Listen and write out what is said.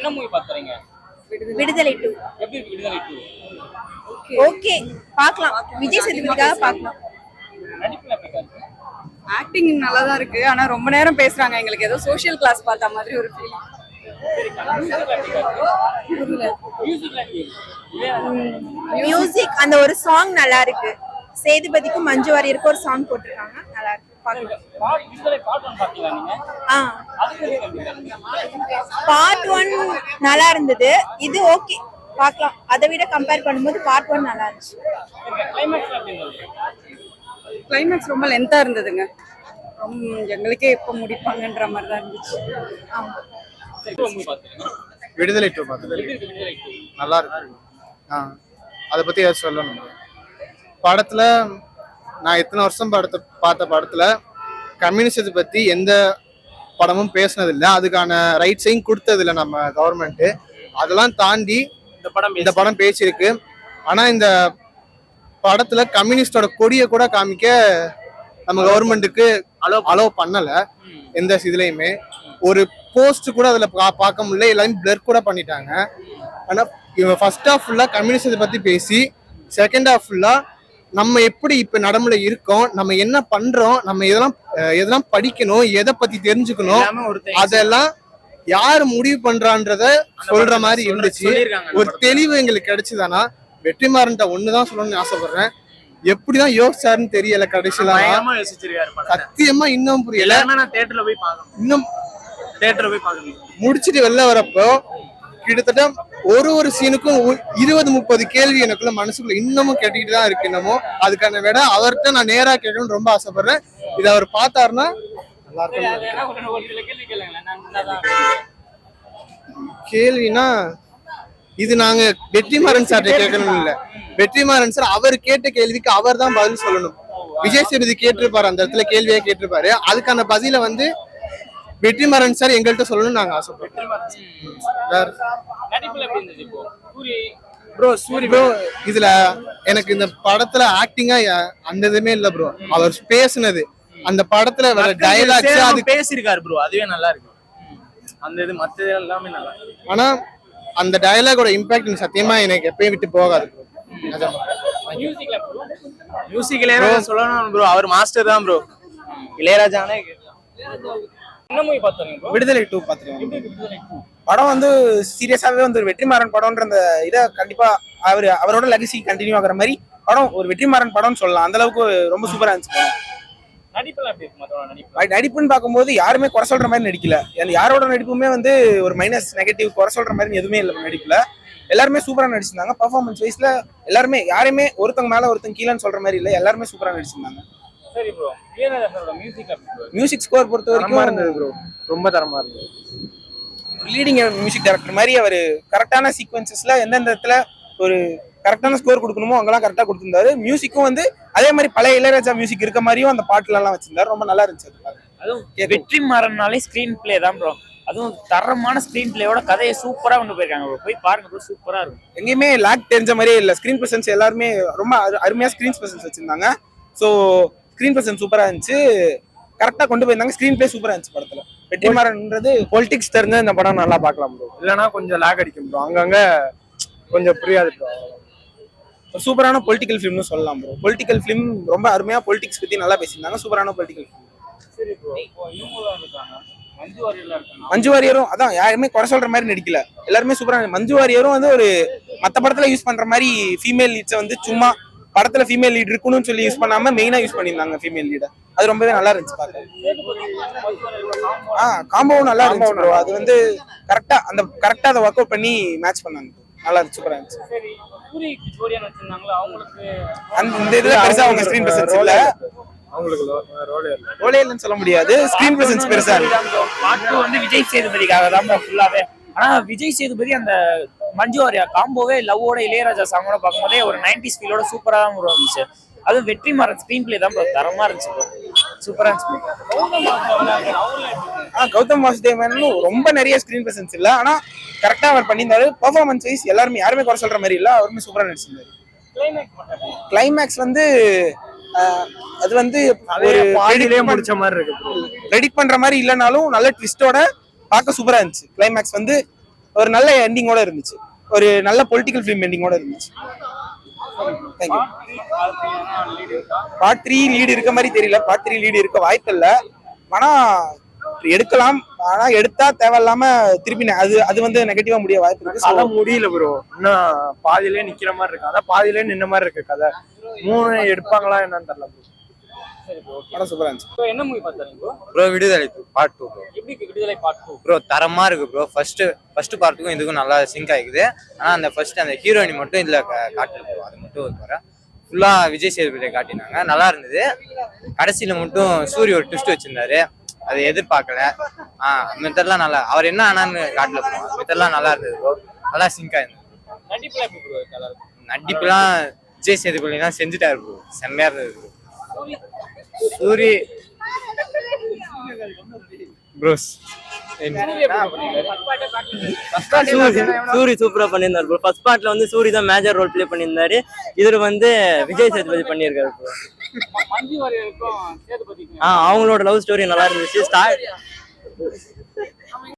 என்ன மூவி பாத்துறீங்க விடுதலை டூ. எப்படி விடுதலை டூ? ஓகே பார்க்கலாம். விஜய் சேதுபதிக்காக பார்க்கலாம். நடிப்புல எப்படி ஆக்டிங் நல்லா தான் இருக்கு. ஆனா ரொம்ப நேரம் பேசுறாங்க. எங்களுக்கு ஏதோ சோஷியல் கிளாஸ் பார்த்த மாதிரி ஒரு ஃபீல் மியூசிக் அந்த ஒரு சாங் நல்லா இருக்கு. சேதுபதிக்கும் மஞ்சு வாரியருக்கும் ஒரு சாங் போட்டிருக்காங்க. நல்லா இருக்கு. பார்க்கலாம். பாட் விடுதலை பாட் ஒன் பாத்தீங்களா நீங்க ஆ. அதுக்கு எப்படி இருக்கு பார்ட் ஒன் நல்லா இருந்தது. இது ஓகே பார்க்கலாம். அதை விட கம்பேர் பண்ணும்போது பார்ட் ஒன் நல்லா இருந்துச்சு. கிளைமேக்ஸ் ரொம்ப லென்த்தா இருந்ததுங்க. எங்களுக்கே எப்போ முடிப்பாங்கன்ற மாதிரி தான் இருந்துச்சு விடுதலை டூ நல்லா இருக்கு. ஆ. அதை பற்றி ஏதாவது சொல்லணும்? படத்தில் நான் எத்தனை வருஷம் படத்தை பார்த்த படத்தில் கம்யூனிசத்தை பற்றி எந்த படமும் பேசினதில்லை. அதுக்கான ரைட்ஸையும் கொடுத்ததில்லை நம்ம கவர்மெண்ட்டு அதெல்லாம் தாண்டி இந்த படம் இந்த படம் பேசியிருக்கு. ஆனால் இந்த படத்தில் கம்யூனிஸ்டோட கொடியை கூட காமிக்க நம்ம கவர்மெண்ட்டுக்கு அலோவ் பண்ணலை. எந்த இதுலையுமே. ஒரு போஸ்ட் கூட அதில் பா பார்க்க முடியல. எல்லாமே பிளர் கூட பண்ணிட்டாங்க. ஆனால் இவங்க ஃபர்ஸ்ட் ஹாஃப் ஃபுல்லாக கம்யூனிஸ்டத்தை பற்றி பேசி செகண்ட் ஹாஃப் ஃபுல்லாக நம்ம எப்படி இப்போ நடைமுறை இருக்கோம் நம்ம என்ன பண்றோம் நம்ம எதெல்லாம் எதெல்லாம் படிக்கணும் எதை பத்தி தெரிஞ்சுக்கணும் அதெல்லாம் யார் முடிவு பண்றான்றத சொல்ற மாதிரி இருந்துச்சு. ஒரு தெளிவு எங்களுக்கு கிடைச்சுதானா? வெற்றிமாறன்ட்ட ஒண்ணுதான் சொல்லணும்னு ஆசைப்படுறேன். எப்படிதான் யோசிச்சாருன்னு தெரியல கடைசியில. சத்தியமா இன்னும் புரியல. போய் இன்னும் போய் முடிச்சிட்டு வெளில வரப்போ கிட்டத்தட்ட ஒரு ஒரு சீனுக்கும் இருபது முப்பது கேள்வி எனக்குள்ள மனசுக்குள்ள இன்னமும் கேட்டுக்கிட்டு தான் இருக்கு இன்னமும் அதுக்கான விட அவர்கிட்ட நான் நேரா கேட்கணும்னு ரொம்ப ஆசைப்படுறேன். இதை அவர் பார்த்தாருன்னா கேள்வினா இது நாங்க வெற்றிமாறன் சார்ட்ட கேட்கணும் இல்ல. வெற்றிமாறன் சார் அவர் கேட்ட கேள்விக்கு அவர் தான் பதில் சொல்லணும். விஜய் சேதுபதி கேட்டிருப்பாரு அந்த இடத்துல கேள்வியா கேட்டிருப்பாரு. அதுக்கான பதில வந்து வெற்றிமாறன் சார் எங்கள்கிட்ட சொல்லணும்னு நாங்க ஆசைப்படுறோம். வேற ப்ரோ சூரி. ப்ரோ இதுல எனக்கு இந்த படத்துல ஆக்டிங்கா அந்த இதுமே இல்ல ப்ரோ அவர் பேசுனது. அந்த படத்துல வர டயலாக்ஸ் அது பேசியிருக்காரு ப்ரோ அதுவே நல்லா இருக்கு. அந்த இது மத்த எல்லாமே நல்லா இருக்கு. ஆனா அந்த டயலாகோட இம்பாக்ட் சத்தியமா எனக்கு எப்பயும் விட்டு போகாது மியூசிக் இளையராஜா சொல்லணும் ப்ரோ அவர் மாஸ்டர் தான் ப்ரோ இளையராஜானே என்ன மூவி பாத்துறீங்க ப்ரோ விடுதலை டூ பார்த்துருக்கேன் படம் வந்து சீரியஸாவே வந்து ஒரு வெற்றிமாறன் படம்ன்ற அந்த இதை கண்டிப்பா அவர் அவரோட லெகசி கண்டினியூ ஆகுற மாதிரி படம் ஒரு வெற்றிமாறன் படம்னு சொல்லலாம். அந்த அளவுக்கு ரொம்ப சூப்பரா இருந்துச்சு நடிப்புன்னு பார்க்கும்போது யாருமே குறை சொல்ற மாதிரி நடிக்கல. யாரோட நடிப்புமே வந்து ஒரு மைனஸ் நெகட்டிவ் குறை சொல்ற மாதிரி எதுவுமே இல்லை நடிப்புல. எல்லாருமே சூப்பரா நடிச்சிருந்தாங்க. பர்ஃபார்மன்ஸ் வைஸ்ல எல்லாருமே யாருமே ஒருத்தங்க மேல ஒருத்தங்க கீழேன்னு சொல்ற மாதிரி இல்லை. எல்லாருமே சூப்பரா நடிச்சிருந்தாங்க. சரி ப்ரோ சாரோட மியூசிக்? மியூசிக் ஸ்கோர் பொறுத்த தரமா இருந்தது வரைக்கும் ப்ரோ ரொம்ப தரமா இருந்தது. லீடிங் மியூசிக் டைரக்டர் மாதிரி அவர் கரெக்டான சீக்வன்சஸ்ல எந்தெந்த இடத்துல ஒரு கரெக்டான ஸ்கோர் கொடுக்கணுமோ அங்கெல்லாம் கரெக்டாக கொடுத்திருந்தாரு. மியூசிக்கும் வந்து அதே மாதிரி பழைய இளையராஜா மியூசிக் இருக்க மாதிரியும் அந்த பாட்டுல எல்லாம் வச்சிருந்தாரு. ரொம்ப நல்லா இருந்துச்சு. அதுவும். வெற்றி மாறனாலே ஸ்கிரீன் பிளே தான் ப்ரோ அதுவும் தரமான ஸ்கிரீன் பிளேயோட கதையை சூப்பரா கொண்டு போயிருக்காங்க bro. போய் பாருங்க ப்ரோ சூப்பரா இருக்கும். எங்கேயுமே லேக் தெரிஞ்ச மாதிரியே இல்லை. ஸ்க்ரீன் பிரசன்ஸ் எல்லாருமே ரொம்ப அரு- அருமையா ஸ்க்ரீன் பிரசன்ஸ் வச்சிருந்தாங்க. ஸோ ஸ்க்ரீன் பிரசன்ஸ் சூப்பரா இருந்துச்சு. கரெக்டாக கொண்டு போயிருந்தாங்க. ஸ்க்ரீன் பிளே சூப்பரா இருந்துச்சு படத்துல. வெற்றிமாறன்ன்றது பொலிட்டிக்ஸ் தெரிஞ்ச இந்த படம் நல்லா பார்க்கலாம் ப்ரோ இல்லைன்னா கொஞ்சம் லேக் அடிக்கும் ப்ரோ அங்கங்க கொஞ்சம் புரியாது ப்ரோ சூப்பரான பொலிட்டிக்கல் ஃபிலிம்னு சொல்லலாம் ப்ரோ பொலிட்டிக்கல் ஃபிலிம் ரொம்ப அருமையா பொலிட்டிக்ஸ் பத்தி நல்லா பேசியிருந்தாங்க. சூப்பரான பொலிட்டிக்கல் ஃபிலிம் சரி ப்ரோ இப்போ இருக்காங்க. மஞ்சு வாரியரும் அதான் யாருமே குறை சொல்ற மாதிரி நடிக்கல. எல்லாருமே சூப்பரா மஞ்சு வாரியரும் வந்து ஒரு மத்த படத்துல யூஸ் பண்ற மாதிரி ஃபீமேல் லீட்ஸை வந்து சும்மா படத்துல ஃபீமேல் லீட் இருக்கணும்னு சொல்லி யூஸ் பண்ணாம மெயினா யூஸ் பண்ணியிருந்தாங்க ஃபீமேல் லீட அது ரொம்பவே நல்லா இருந்துச்சு பார்க்க. ஆ காம்போவும் நல்லா இருந்துச்சு ப்ரோ அது வந்து கரெக்டா அந்த கரெக்டா அதை ஒர்க் அவுட் பண்ணி மேட்ச் பண்ணாங்க. நல்லா இருந்துச்சு சூப்பரா இருந்துச்சு. அந்த இந்த இதுல பெருசா அவங்க ஸ்கிரீன் பிரசன்ஸ் இல்ல. அவங்களுக்கு ரோலே இல்லை. ரோலே இல்லைன்னு சொல்ல முடியாது. ஸ்கிரீன் பிரசன்ஸ் பெருசா இருக்கு பாட்டு வந்து விஜய் சேதுபதிக்காக தான் ஃபுல்லாவே ஆனா விஜய் சேதுபதி அந்த மஞ்சு வாரியா காம்போவே லவ்வோட இளையராஜா சாங்கோட பார்க்கும்போதே ஒரு நைன்டிஸ் ஃபீலோட சூப்பரா தான் இருந்துச்சு. அதுவும் வெற்றி மாறன் ஸ்கிரீன் பிளே தான் தரமா இருந்துச்சு. சூப்பரா இருந்துச்சு. ஆ கௌதம் வாசுதேவன் ரொம்ப நிறைய ஸ்கிரீன் பிரசன்ஸ் இல்ல. ஆனா கரெக்டா அவர் பண்ணியிருந்தாரு. பெர்ஃபார்மன்ஸ் வைஸ் எல்லாருமே யாருமே குறை சொல்ற மாதிரி இல்ல. அவருமே சூப்பரா நடிச்சிருந்தாரு. கிளைமேக்ஸ் வந்து அது வந்து ஒரு முடிச்ச மாதிரி இருக்கு ப்ரோ ரெடி பண்ற மாதிரி இல்லைனாலும் நல்ல ட்விஸ்டோட பார்க்க சூப்பரா இருந்துச்சு. கிளைமேக்ஸ் வந்து ஒரு நல்ல எண்டிங்கோட இருந்துச்சு. ஒரு நல்ல பொலிட்டிக்கல் ஃபிலிம் எண்டிங்கோட இருந்துச்சு. தேங்க்யூ பார்ட் த்ரீ லீடு இருக்க மாதிரி தெரியல. பார்ட் த்ரீ லீடு இருக்க வாய்ப்பு இல்ல. ஆனால் எடுக்கலாம். ஆனா எடுத்தா தேவையில்லாம திருப்பி அது அது வந்து நெகட்டிவா முடிய வாய்ப்பு இருக்கு. கதை முடியல ப்ரோ இன்னும் பாதியிலே நிக்கிற மாதிரி இருக்கு. அதான் பாதியிலே நின்ன மாதிரி இருக்கு கதை. மூணு எடுப்பாங்களா என்னன்னு தெரியல. படம் சூப்பரா இருந்துச்சு. ப்ரோ என்ன மூவி பார்த்தாரு bro bro Viduthalai part two bro எப்படி இருக்கு விடுதலை பார்ட் டூ ப்ரோ தரமா இருக்கு ப்ரோ ஃபர்ஸ்ட் ஃபர்ஸ்ட் பார்ட்டுக்கும் இதுக்கும் நல்லா சிங்க் ஆகிக்குது ஆனா அந்த ஃபர்ஸ்ட் அந்த ஹீரோயினி மட்டும் இதுல காட்டல ப்ரோ அது மட்டும் ஒரு குறை ஃபுல்லா விஜய் சேதுபதியை காட்டினாங்க. நல்லா இருந்தது. கடைசியில மட்டும் சூரிய ஒரு ட்விஸ்ட் வச்சிருந்தாரு. அதை எதிர்பார்க்கல. ஆ மெத்தட்லாம் நல்லா அவர் என்ன ஆனான்னு காட்டல ப்ரோ மெத்தட்லாம் நல்லா இருந்தது ப்ரோ நல்லா சிங்க் ஆயிருந்தது. நடிப்புல எப்படி ப்ரோ இருக்கு நல்லா இருக்கு நடிப்புலாம் விஜய் சேதுபதிலாம் செஞ்சுட்டாரு ப்ரோ செம்மையா இருந்தது ப்ரோ சூரி. ப்ரோஸ். சூரி. சூப்பரா பண்ணியிருந்தாரு ப்ரோ ஃபர்ஸ்ட் பார்ட்ல வந்து சூரி தான் மேஜர் ரோல் ப்ளே பண்ணியிருந்தாரு. இதுல வந்து விஜய் சேதுபதி பண்ணியிருக்காரு ப்ரோ ஆ அவங்களோட லவ் ஸ்டோரி நல்லா இருந்துச்சு. ஸ்டார்ட்